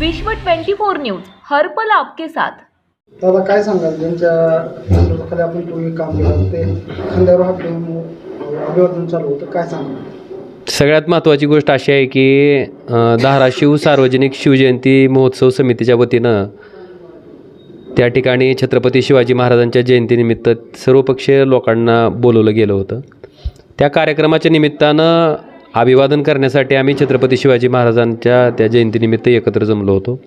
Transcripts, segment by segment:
विश्व 24 न्यूज हर्पल आपके साथ. दादा काय सांगाल? ज्यांच्या नेतृत्वाखाली आपण पूर्वी काम केलं ते खांद्यावर हात अभिवादन चालू होतं काय सांगाल? सगळ्यात महत्त्वाची गोष्ट अशी आहे की धाराशिव सार्वजनिक शिवजयंती महोत्सव समितीच्या वतीनं त्या ठिकाणी छत्रपती शिवाजी महाराजांच्या जयंतीनिमित्त सर्वपक्षीय लोकांना बोलवलं गेलं होतं. त्या कार्यक्रमाच्या निमित्तानं अभिवादन करण्यासाठी आम्ही छत्रपती शिवाजी महाराजांच्या त्या जयंतीनिमित्त एकत्र जमलो होतो.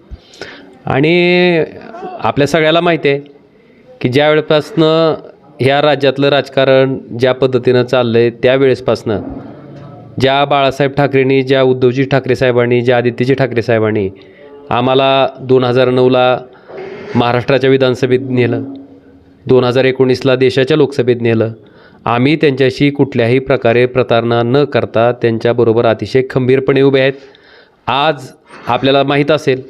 आणि आपल्या सगळ्याला माहिती आहे की ज्या वेळेपासनं ह्या राज्यातलं राजकारण ज्या पद्धतीनं चाललं आहे त्यावेळेसपासनं ज्या बाळासाहेब ठाकरेंनी ज्या उद्धवजी ठाकरे साहेबांनी ज्या आदित्यजी ठाकरे साहेबांनी आम्हाला दोन हजार नऊला महाराष्ट्राच्या विधानसभेत नेलं दोन हजार एकोणीसला देशाच्या लोकसभेत नेलं आम्ही त्यांच्याशी कुठल्याही प्रकारे प्रतारणा न करता त्यांच्याबरोबर अतिशय खंबीरपणे उभे आहेत. आज आपल्याला माहीत असेल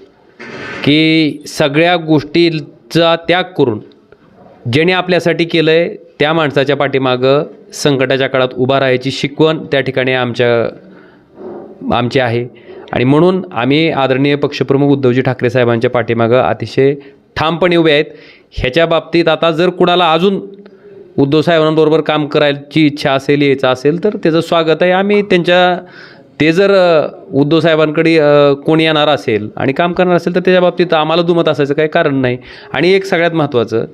की सगळ्या गोष्टीचा त्याग करून ज्याने आपल्यासाठी केलं आहे त्या माणसाच्या पाठीमागं संकटाच्या काळात उभा राहायची शिकवण त्या ठिकाणी आमच्या आमची आहे. आणि म्हणून आम्ही आदरणीय पक्षप्रमुख उद्धवजी ठाकरे साहेबांच्या पाठीमागं अतिशय ठामपणे उभे आहेत. ह्याच्या बाबतीत आता जर कुणाला अजून उद्धव साहेबांबरोबर काम करायची इच्छा असेल यायचं असेल तर त्याचं स्वागत आहे. आम्ही त्यांच्या ते जर उद्धव साहेबांकडे कोणी येणार असेल आणि काम करणार असेल तर त्याच्या बाबतीत आम्हाला दुमत असायचं काही कारण नाही. आणि एक सगळ्यात महत्त्वाचं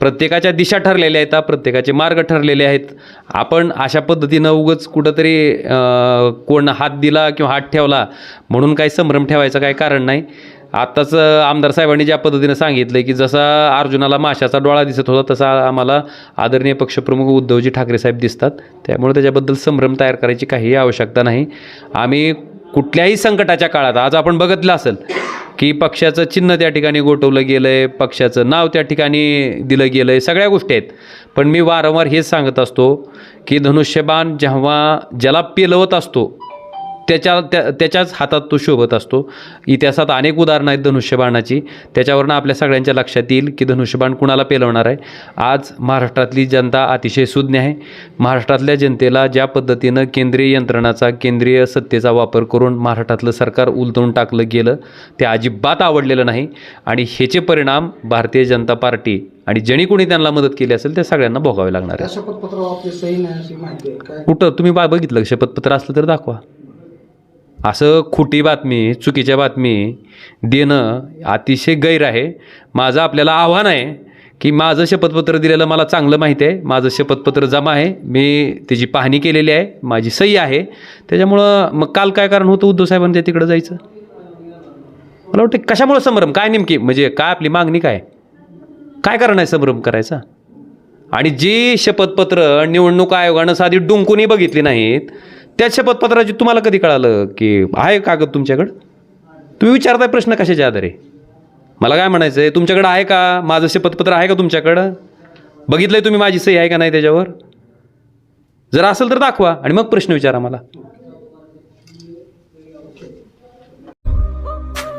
प्रत्येकाच्या दिशा ठरलेल्या आहेत प्रत्येकाचे मार्ग ठरलेले आहेत. आपण अशा पद्धतीनं उगच कुठंतरी कोण हात दिला किंवा हात ठेवला म्हणून काही संभ्रम ठेवायचं काही कारण नाही. आत्ताच आमदार साहेबांनी ज्या पद्धतीनं सांगितलं की जसा अर्जुनाला माशाचा डोळा दिसत होता तसा आम्हाला आदरणीय पक्षप्रमुख उद्धवजी ठाकरे साहेब दिसतात. त्यामुळे त्याच्याबद्दल संभ्रम तयार करायची काहीही आवश्यकता नाही. आम्ही कुठल्याही संकटाच्या काळात आज आपण बघितलं असेल की पक्षाचं चिन्ह त्या ठिकाणी गोठवलं गेलं आहे पक्षाचं नाव त्या ठिकाणी दिलं गेलं आहे सगळ्या गोष्टी आहेत. पण मी वारंवार हेच सांगत असतो की धनुष्यबाण जेव्हा ज्याला पेलवत असतो त्याच्या त्या त्याच्याच हातात तो शोभत असतो. इतिहासात अनेक उदाहरणं आहेत धनुष्यबाणाची. त्याच्यावरनं आपल्या सगळ्यांच्या लक्षात येईल की धनुष्यबाण कुणाला पेलवणार आहे? आज महाराष्ट्रातली जनता अतिशय सुज्ञ आहे. महाराष्ट्रातल्या जनतेला ज्या पद्धतीनं केंद्रीय यंत्रणाचा केंद्रीय सत्तेचा वापर करून महाराष्ट्रातलं सरकार उलटवून टाकलं गेलं ते अजिबात आवडलेलं नाही. आणि ह्याचे परिणाम भारतीय जनता पार्टी आणि ज्यांनी कोणी त्यांना मदत केली असेल त्या सगळ्यांना भोगावे लागणार आहे कुठं? तुम्ही बा बघितलं शपथपत्र असलं तर दाखवा. असं खोटी बातमी चुकीच्या बातमी देणं अतिशय गैर आहे. माझं आपल्याला आव्हान आहे की माझं शपथपत्र दिलेलं मला चांगलं माहिती आहे. माझं शपथपत्र जमा आहे. मी त्याची पाहणी केलेली आहे. माझी सही आहे. त्याच्यामुळं मग काल काय कारण होतं उद्धव साहेबांच्या तिकडं जायचं? मला वाटतं कशामुळं संभ्रम? काय नेमकी? म्हणजे काय आपली मागणी काय? काय कारण आहे संभ्रम करायचा? आणि जी शपथपत्र निवडणूक आयोगानं साधी डुंकूनही बघितली नाहीत त्या शपथपत्राची तुम्हाला कधी कळालं की आहे कागद तुमच्याकडं? तुम्ही विचारताय प्रश्न कशाच्या आधारे? मला काय म्हणायचं आहे तुमच्याकडं आहे का? माझं शपथपत्र आहे का तुमच्याकडं? बघितलंय तुम्ही माझी सही आहे का नाही त्याच्यावर? जर असेल तर दाखवा आणि मग प्रश्न विचारा मला.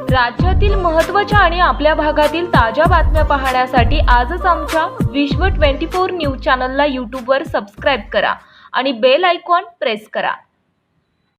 राज्यातील महत्त्वाच्या आणि आपल्या भागातील ताज्या बातम्या पाहण्यासाठी आजच आमच्या विश्व 24 न्यूज चॅनलला यूट्यूबवर सबस्क्राईब करा आणि बेल आयकॉन प्रेस करा.